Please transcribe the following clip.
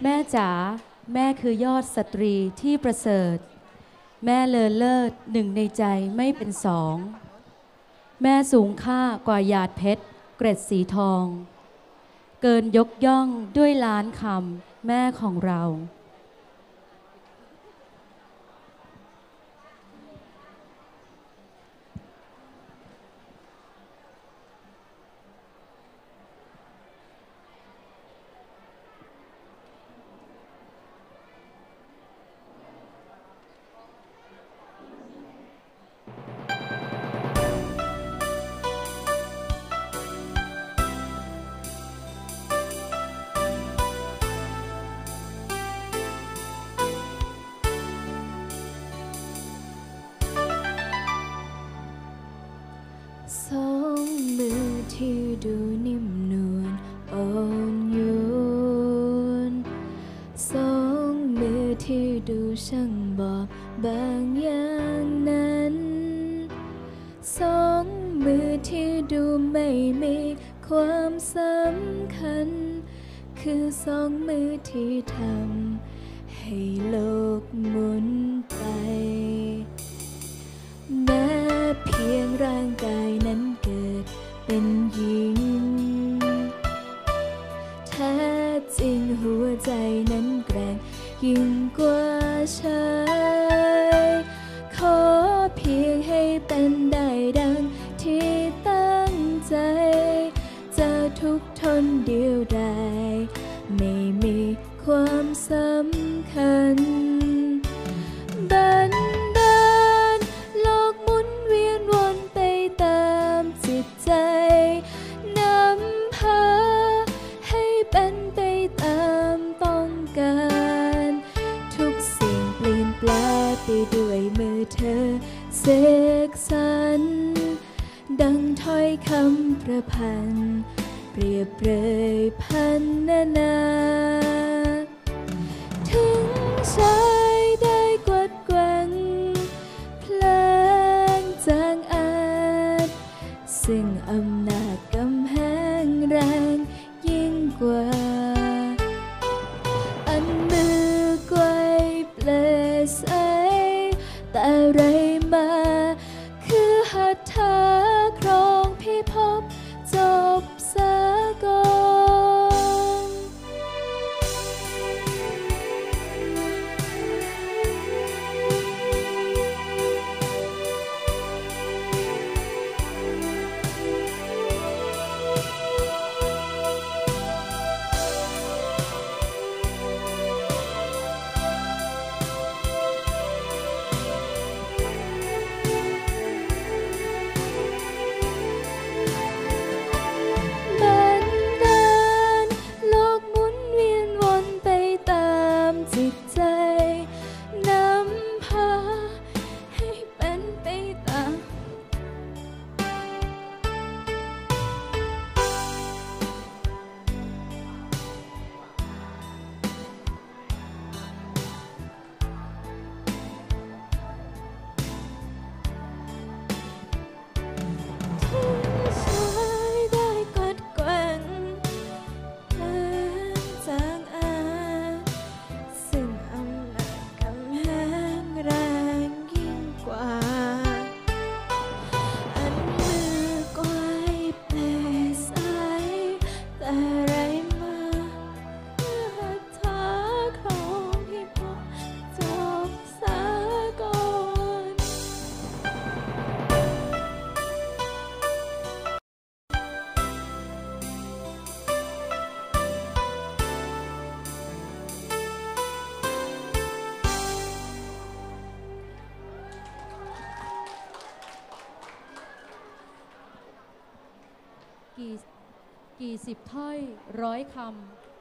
แม่จ๋าแม่คือยอดสตรีที่ประเสริฐ แม่เลอเลิศหนึ่งในใจไม่เป็นสอง แม่สูงค่ากว่าหยาดเพชร เกร็ดสีทอง เกินยกย่องด้วยล้านคำแม่ของเรา ที่ดูนิ่มนวลอ่อนโยนสองมือที่ดูช่างบอบบางอย่างนั้นสองมือที่ดูไม่มีความสำคัญ คือสองมือที่ทำให้โลกหมุนไป แม้เพียงร่าง ใช้ขอเพียงให้เป็นได้ดังที่ตั้งใจจะทุกทนเดียวดายไม่มีความสำคัญ เสกสรรดังถ้อยคำประพันธ์เปรียบเปรยพันนานา ถึงชายได้กวัดแกว่งเพลงจางอาจ ซึ่งอำนาจกำแพงแรงา กี่กี่สิบถ้อยร้อยคำ